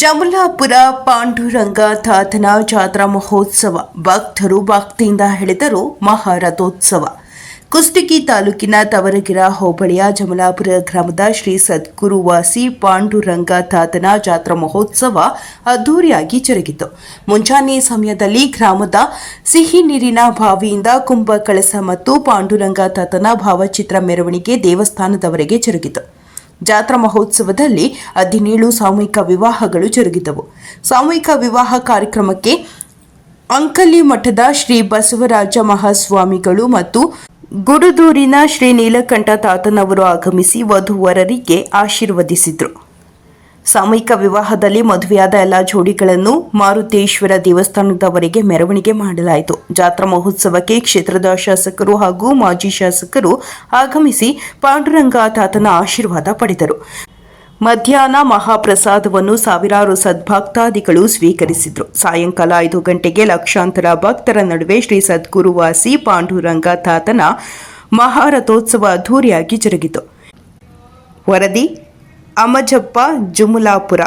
ಜಮಲಾಪುರ ಪಾಂಡುರಂಗ ತಾತನ ಜಾತ್ರಾ ಮಹೋತ್ಸವ. ಭಕ್ತರು ಭಕ್ತಿಯಿಂದ ಹೇಳಿದರು ಮಹಾರಥೋತ್ಸವ. ಕುಷ್ಟಗಿ ತಾಲೂಕಿನ ತವರಗಿರ ಹೋಬಳಿಯ ಜಮಲಾಪುರ ಗ್ರಾಮದ ಶ್ರೀ ಸದ್ಗುರು ವಾಸಿ ಪಾಂಡುರಂಗ ತಾತನ ಜಾತ್ರಾ ಮಹೋತ್ಸವ ಅದ್ದೂರಿಯಾಗಿ ಜರುಗಿತು. ಮುಂಜಾನೆ ಸಮಯದಲ್ಲಿ ಗ್ರಾಮದ ಸಿಹಿ ನೀರಿನ ಬಾವಿಯಿಂದ ಕುಂಭ ಕಳಸ ಮತ್ತು ಪಾಂಡುರಂಗ ತಾತನ ಭಾವಚಿತ್ರ ಮೆರವಣಿಗೆ ದೇವಸ್ಥಾನದವರೆಗೆ ಜರುಗಿತು. ಜಾತ್ರಾ ಮಹೋತ್ಸವದಲ್ಲಿ ಹದಿನೇಳು ಸಾಮೂಹಿಕ ವಿವಾಹಗಳು ಜರುಗಿದವು. ಸಾಮೂಹಿಕ ವಿವಾಹ ಕಾರ್ಯಕ್ರಮಕ್ಕೆ ಅಂಕಲಿ ಮಠದ ಶ್ರೀ ಬಸವರಾಜ ಮಹಾಸ್ವಾಮಿಗಳು ಮತ್ತು ಗುಡುದೂರಿನ ಶ್ರೀ ನೀಲಕಂಠ ತಾತನವರು ಆಗಮಿಸಿ ವಧುವರರಿಗೆ ಆಶೀರ್ವದಿಸಿದರು. ಸಾಮೂಹಿಕ ವಿವಾಹದಲ್ಲಿ ಮದುವೆಯಾದ ಎಲ್ಲ ಜೋಡಿಗಳನ್ನು ಮಾರುತೇಶ್ವರ ದೇವಸ್ಥಾನದವರೆಗೆ ಮೆರವಣಿಗೆ ಮಾಡಲಾಯಿತು. ಜಾತ್ರಾ ಮಹೋತ್ಸವಕ್ಕೆ ಕ್ಷೇತ್ರದ ಶಾಸಕರು ಹಾಗೂ ಮಾಜಿ ಶಾಸಕರು ಆಗಮಿಸಿ ಪಾಂಡುರಂಗ ತಾತನ ಆಶೀರ್ವಾದ ಪಡೆದರು. ಮಧ್ಯಾಹ್ನ ಮಹಾಪ್ರಸಾದವನ್ನು ಸಾವಿರಾರು ಸದ್ಭಕ್ತಾದಿಗಳು ಸ್ವೀಕರಿಸಿದರು. ಸಾಯಂಕಾಲ ಐದು ಗಂಟೆಗೆ ಲಕ್ಷಾಂತರ ಭಕ್ತರ ನಡುವೆ ಶ್ರೀ ಸದ್ಗುರುವಾಸಿ ಪಾಂಡುರಂಗ ತಾತನ ಮಹಾರಥೋತ್ಸವ ಅದ್ದೂರಿಯಾಗಿ ಜರುಗಿತು. ವರದಿ ಅಮಜಪ್ಪ ಜುಮುಲಾಪುರ